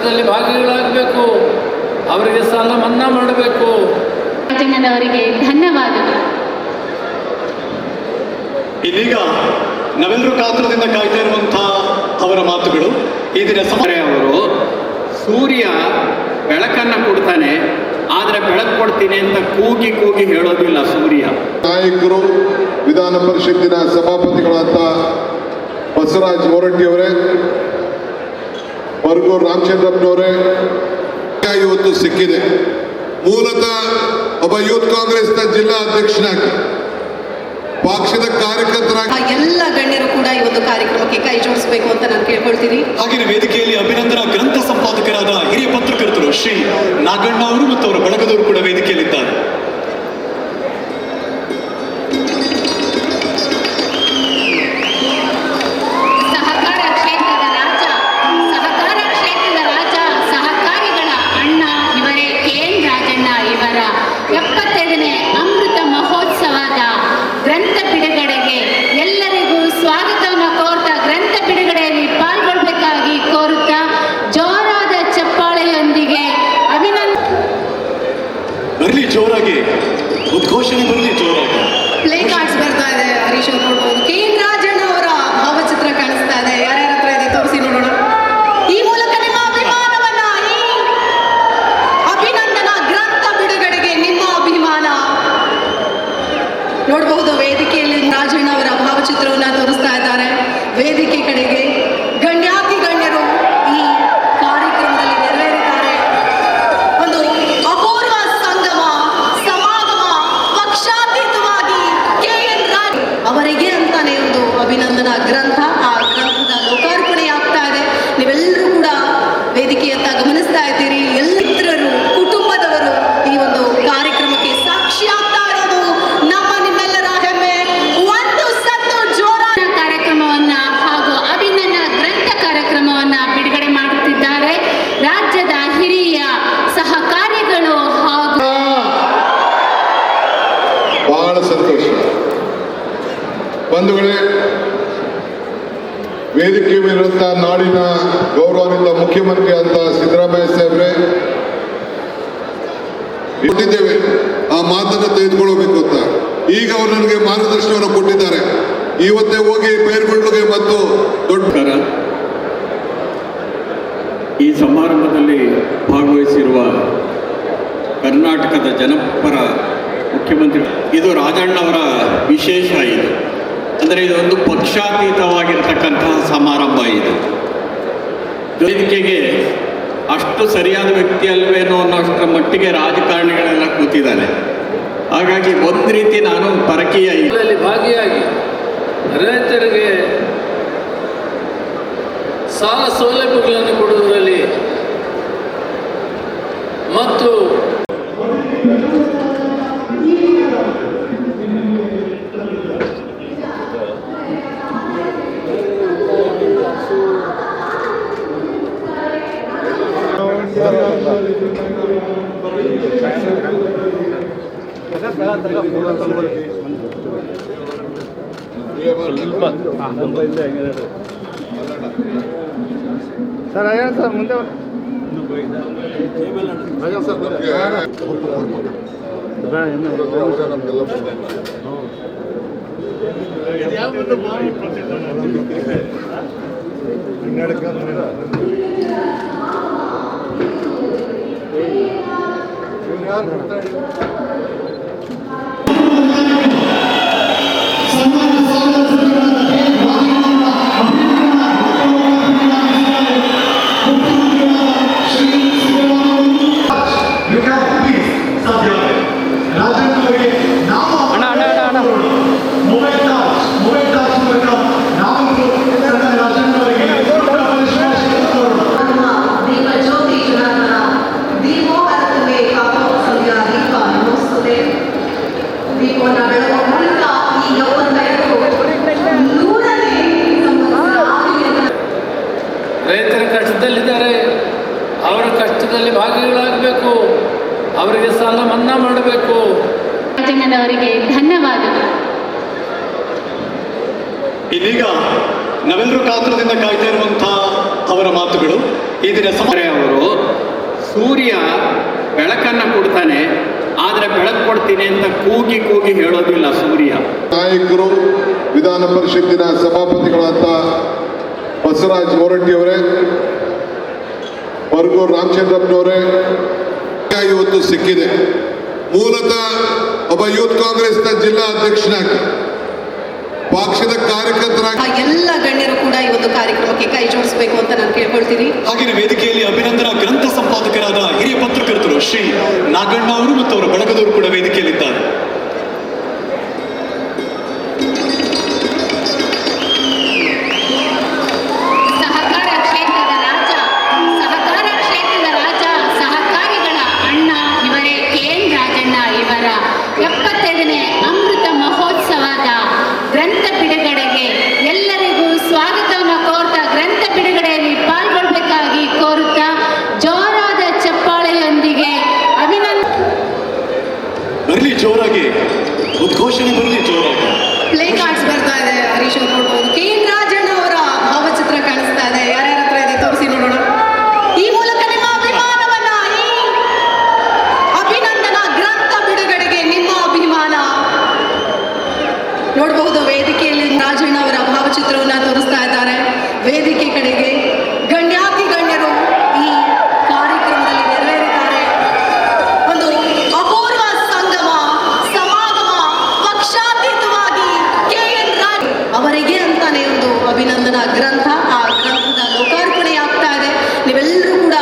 ಕಷ್ಟದಲ್ಲಿ ಭಾಗಿಗಳಾಗಬೇಕು. ಅವರಿಗೆ ಸಾಲ ಮನ್ನಾ ಮಾಡಬೇಕು. ಅವರಿಗೆ ಧನ್ಯವಾದಗಳು. ಇದೀಗ ನಾವೆಲ್ಲರೂ ಕಾತುರದಿಂದ ಕಾಯ್ತಾ ಇರುವಂತಹ ಅವರ ಮಾತುಗಳು. ಈ ದಿನ ಸಮಯ ಅವರು ಸೂರ್ಯ ಬೆಳಕನ್ನು ಕೊಡ್ತಾನೆ ಆದ್ರೆ ಬೆಳಕು ಕೊಡ್ತೀನಿ ಅಂತ ಕೂಗಿ ಕೂಗಿ ಹೇಳೋದಿಲ್ಲ ಸೂರ್ಯ. ನಾಯಕರು ವಿಧಾನ ಪರಿಷತ್ತಿನ ಸಭಾಪತಿಗಳಾದ ಬಸವರಾಜ್ ಹೊರಟ್ಟಿಯವರೇ ಬರ್ಗೂರ್ ರಾಮಚಂದ್ರಪ್ಪನವರೇ ಇವತ್ತು ಸಿಕ್ಕಿದೆ. ಮೂಲತಃ ಒಬ್ಬ ಯೂತ್ ಕಾಂಗ್ರೆಸ್ನ ಜಿಲ್ಲಾ ಅಧ್ಯಕ್ಷನಾಗಿ ಪಕ್ಷದ ಕಾರ್ಯಕರ್ತರ ಎಲ್ಲ ಗಣ್ಯರು ಕೂಡ ಈ ಒಂದು ಕಾರ್ಯಕ್ರಮಕ್ಕೆ ಕೈ ಜೋಡಿಸಬೇಕು ಅಂತ ನಾನು ಕೇಳ್ಕೊಳ್ತೀನಿ. ಹಾಗೆ ವೇದಿಕೆಯಲ್ಲಿ ಅಭಿನಂದನಾ ಗ್ರಂಥ ಸಂಪಾದಕರಾದ ಹಿರಿಯ ಪತ್ರಕರ್ತರು ಶ್ರೀ ನಾಗಣ್ಣ ಅವರು ಮತ್ತು ಅವರ ಬಳಗದವರು ಕೂಡ ವೇದಿಕೆಯಲ್ಲಿದ್ದಾರೆ ಎಪ್ಪತ್ತೆರಡನೇ ಅಮೃತ ಮಹೋತ್ಸವದ ಗ್ರಂಥ ಬಿಡುಗಡೆಗೆ ಎಲ್ಲರಿಗೂ ಸ್ವಾಗತವನ್ನು ಕೋರ್ತಾ ಗ್ರಂಥ ಬಿಡುಗಡೆಯಲ್ಲಿ ಪಾಲ್ಗೊಳ್ಬೇಕಾಗಿ ಕೋರುತ್ತಾ ಜೋರಾದ ಚಪ್ಪಾಳೆಯೊಂದಿಗೆ ಅಭಿನಂದ ಬರಲಿ ಜೋರಾಗಿ ಉದ್ಘೋಷಣೆ ಬರಲಿ ಜೋರಾಗಿ. ಪ್ಲೇ ಕಾರ್ಡ್ಸ್ ಬರ್ತಾ ಇದೆ ಹರೀಶ್ ಅವ್ರು ನೋಡ್ಬೋದು ಕೆ ಎನ್ ರಾಜಣ್ಣ ಅವರ ಭಾವಚಿತ್ರ ಕಾಣಿಸ್ತಾ ಇದೆ ಯಾರ್ಯಾರ ಹತ್ರ ಇದೆ ತೋರಿಸಿ ನೋಡೋಣ ಈ ಮೂಲಕ ನಿಮ್ಮ ಅಭಿಮಾನವನ್ನ ಈ ಅಭಿನಂದನಾ ಗ್ರಂಥ ಬಿಡುಗಡೆಗೆ ನಿಮ್ಮ ಅಭಿಮಾನ ನೋಡಬಹುದು ವೇದಿಕೆಯಲ್ಲಿ ರಾಜಣ್ಣ ಅವರ ಭಾವಚಿತ್ರವನ್ನ ತೋರಿಸ್ತಾ ಇದ್ದಾರೆ. ವೇದಿಕೆ ಕಡೆಗೆ ಗಣ್ಯಾತಿ ಗಣ್ಯರು ಈ ಕಾರ್ಯಕ್ರಮದಲ್ಲಿ ನೆರವೇರಿದ್ದಾರೆ ಒಂದು ಅಪೂರ್ವ ಸಂಗಮ ಸಮಾಗಮ ಪಕ್ಷಾತೀತವಾಗಿ ಕೆ ಎನ್ ರಾಜ್ ಅವರಿಗೆ ಅಂತಾನೆ ಒಂದು ಅಭಿನಂದನಾ ಗ್ರಂಥ ಆ ಗ್ರಂಥದ ಲೋಕಾರ್ಪಣೆ ಆಗ್ತಾ ಇದೆ ನೀವೆಲ್ಲರೂ ಕೂಡ ವೇದಿಕೆಯತ್ತ ಗಮನಿಸ್ತಾ ಇದ್ದೀರಿ ಎಲ್ಲ ಮಿತ್ರರು ಕುಟುಂಬದವರು ಈ ಒಂದು ಕಾರ್ಯಕ್ರಮಕ್ಕೆ ಸಾಕ್ಷಿ ಆಗ್ತಾ ಇರೋದು ನಮ್ಮ ನಿಮ್ಮೆಲ್ಲರ ಹೆಮ್ಮೆ ಒಂದು ಸತ್ತು ಜೋರ ಕಾರ್ಯಕ್ರಮವನ್ನ ಹಾಗೂ ಅಭಿನಂದನ ಗ್ರಂಥ ಕಾರ್ಯಕ್ರಮವನ್ನ ಬಿಡುಗಡೆ ಮಾಡುತ್ತಿದ್ದಾರೆ ರಾಜ್ಯದ ಹಿರಿಯ ಸಹಕಾರಿಗಳು ಹಾಗೂ ಬಹಳ ಸಂತೋಷ ಬಂಧುಗಳೇ ವೇದಿಕೆ ಮೇಲಿರುವಂತಹ ನಾಡಿನ ಗೌರವಾನ್ವಿತ ಮುಖ್ಯಮಂತ್ರಿ ಅಂತ ಸಿದ್ದರಾಮಯ್ಯ ಸಾಹೇಬ್ರೆ, ಕೊಟ್ಟಿದ್ದೇವೆ. ಆ ಮಾತನ್ನು ತೆಗೆದುಕೊಳ್ಳಬೇಕು ಅಂತ. ಈಗ ಅವರು ನನಗೆ ಮಾರ್ಗದರ್ಶನವನ್ನು ಕೊಟ್ಟಿದ್ದಾರೆ. ಇವತ್ತೇ ಹೋಗಿ ಪೈರುಗಳಿಗೆ ಮತ್ತು ದೊಡ್ಡ ಈ ಸಮಾರಂಭದಲ್ಲಿ ಭಾಗವಹಿಸಿರುವ ಕರ್ನಾಟಕದ ಜನಪರ ಮುಖ್ಯಮಂತ್ರಿ, ಇದು ರಾಜಣ್ಣವರ ವಿಶೇಷ ಇದು. ಅಂದರೆ ಇದೊಂದು ಪಕ್ಷಾತೀತವಾಗಿರ್ತಕ್ಕಂತಹ ಸಮಾರಂಭ ಇದು. ವೇದಿಕೆಗೆ ಅಷ್ಟು ಸರಿಯಾದ ವ್ಯಕ್ತಿ ಅಲ್ವೇನೋ ಅನ್ನೋಷ್ಟರ ಮಟ್ಟಿಗೆ ರಾಜಕಾರಣಿಗಳೆಲ್ಲ ಕೂತಿದ್ದಾರೆ. ಹಾಗಾಗಿ ಒಂದು ರೀತಿ ನಾನು ಪರಕೀಯ ಇದರಲ್ಲಿ ಭಾಗಿಯಾಗಿ ರೈತರಿಗೆ ಸಾಲ ಸೌಲಭ್ಯಗಳನ್ನು ಕೊಡುವುದರಲ್ಲಿ ಮತ್ತು ಸರ್ ಸರ್ ಮುಂದೆ ಸರ್ ಮುಂದೆ Gana. ಮನ್ನಾ ಮಾಡಬೇಕು. ಅವರಿಗೆ ಧನ್ಯವಾದಗಳು. ಇದೀಗ ನಾವೆಲ್ಲರೂ ಕಾತುರದಿಂದ ಕಾಯ್ತಾ ಇರುವಂತಹ ಅವರ ಮಾತುಗಳು. ಈ ದಿನ ಸಮರೆ ಅವರು ಸೂರ್ಯ ಬೆಳಕನ್ನ ಕೊಡ್ತಾನೆ ಆದರೆ ಬೆಳಕು ಕೊಡ್ತೀನಿ ಅಂತ ಕೂಗಿ ಕೂಗಿ ಹೇಳೋದಿಲ್ಲ ಸೂರ್ಯ. ನಾಯಕರು ವಿಧಾನ ಪರಿಷತ್ತಿನ ಸಭಾಪತಿಗಳಾದ ಬಸವರಾಜ್ ಹೊರಟ್ಟಿಯವರೇ ವರ್ಗೂರ್ ರಾಮಚಂದ್ರಪ್ಪನವರೇ ಇವತ್ತು ಸಿಕ್ಕಿದೆ. ಮೂಲತಃ ಒಬ್ಬ ಯೂತ್ ಕಾಂಗ್ರೆಸ್ನ ಜಿಲ್ಲಾ ಅಧ್ಯಕ್ಷನಾಗಿ ಪಕ್ಷದ ಕಾರ್ಯಕರ್ತರ ಎಲ್ಲ ಗಣ್ಯರು ಕೂಡ ಈ ಒಂದು ಕಾರ್ಯಕ್ರಮಕ್ಕೆ ಕೈ ಜೋಡಿಸಬೇಕು ಅಂತ ನಾನು ಕೇಳ್ಕೊಳ್ತೀನಿ. ಹಾಗೆಯೇ ವೇದಿಕೆಯಲ್ಲಿ ಅಭಿನಂದನಾ ಗ್ರಂಥ ಸಂಪಾದಕರಾದ ಹಿರಿಯ ಪತ್ರಕರ್ತರು ಶ್ರೀ ನಾಗಣ್ಣ ಅವರು ಮತ್ತು ಅವರ ಬಳಗದವರು ಕೂಡ ವೇದಿಕೆಯಲ್ಲಿದ್ದಾರೆ ಬರಲಿ ಜೋರಾಗಿ ಉದ್ಘೋಷಣೆ ಬರಲಿ ಜೋರಾಗಿ ಪ್ಲೇ ಕಾರ್ಡ್ಸ್ ಬರ್ತಾ ಇದೆ ಹರೀಶ್ ಅವ್ರು ನೋಡ್ಬೋದು ಕೆ ಎನ್ ರಾಜಣ್ಣ ಅವರ ಭಾವಚಿತ್ರ ಕಾಣಿಸ್ತಾ ಇದೆ ಯಾರ್ಯಾರ ಹತ್ರ ಇದೆ ತೋರಿಸಿ ನೋಡೋಣ ಈ ಮೂಲಕ ನಿಮ್ಮ ಅಭಿಮಾನವನ್ನ ಈ ಅಭಿನಂದನಾ ಗ್ರಂಥ ಬಿಡುಗಡೆಗೆ ನಿಮ್ಮ ಅಭಿಮಾನ ನೋಡಬಹುದು ವೇದಿಕೆಯಲ್ಲಿ ರಾಜಣ್ಣ ಅವರ ಭಾವಚಿತ್ರವನ್ನ ತೋರಿಸ್ತಾ ಇದ್ದಾರೆ ವೇದಿಕೆ ಕಡೆಗೆ ಗಣ್ಯಾತಿ ಗಣ್ಯರು ಈ ಕಾರ್ಯಕ್ರಮದಲ್ಲಿ ನೆರವೇರಿದ್ದಾರೆ ಒಂದು ಅಪೂರ್ವ ಸಂಗಮ ಸಮಾಗಮ ಪಕ್ಷಾತೀತವಾಗಿ ಕೆ ಎನ್ ರಾಜ್ ಅವರಿಗೆ ಅಂತಾನೆ ಒಂದು ಅಭಿನಂದನಾ ಗ್ರಂಥ ಆ ಗ್ರಂಥದ ಲೋಕಾರ್ಪಣೆ ಆಗ್ತಾ ಇದೆ ನೀವೆಲ್ಲರೂ ಕೂಡ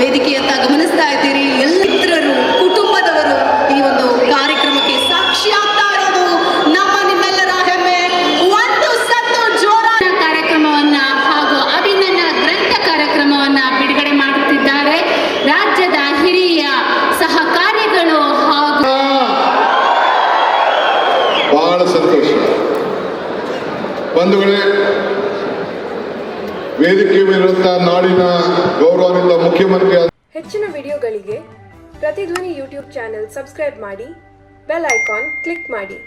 ವೇದಿಕೆಯತ್ತ ಗಮನಿಸ್ತಾ ಇದ್ದೀರಿ ಎಲ್ಲ ಮಿತ್ರರು ಕುಟುಂಬದವರು ಈ ಒಂದು ಕಾರ್ಯಕ್ರಮಕ್ಕೆ ಸಾಕ್ಷಿ ಆಗ್ತಾ ಇರೋದು ನಮ್ಮ ನಿಮ್ಮೆಲ್ಲರ ಹೆಮ್ಮೆ ಒಂದು ಸತ್ತು ಜೋರ ಕಾರ್ಯಕ್ರಮವನ್ನ ಹಾಗೂ ಅಭಿನಂದನ ಗ್ರಂಥ ಕಾರ್ಯಕ್ರಮವನ್ನ ಬಿಡುಗಡೆ ಮಾಡುತ್ತಿದ್ದಾರೆ ರಾಜ್ಯದ ಹಿರಿಯ ಸಹಕಾರಿಗಳು ಹಾಗೂ ಬಹಳ ಸಂತೋಷ ಬಂಧುಗಳೇ, ವೇದಿಕೆ ಮೇಲಿರುವಂತಹ ನಾಡಿನ ಗೌರವಾನ್ವಿತ ಮುಖ್ಯಮಂತ್ರಿ ಹೆಚ್ಚಿನ ವಿಡಿಯೋಗಳಿಗೆ ಪ್ರತಿಧ್ವನಿ ಯೂಟ್ಯೂಬ್ ಚಾನೆಲ್ ಸಬ್ಸ್ಕ್ರೈಬ್ ಮಾಡಿ, ಬೆಲ್ ಐಕಾನ್ ಕ್ಲಿಕ್ ಮಾಡಿ.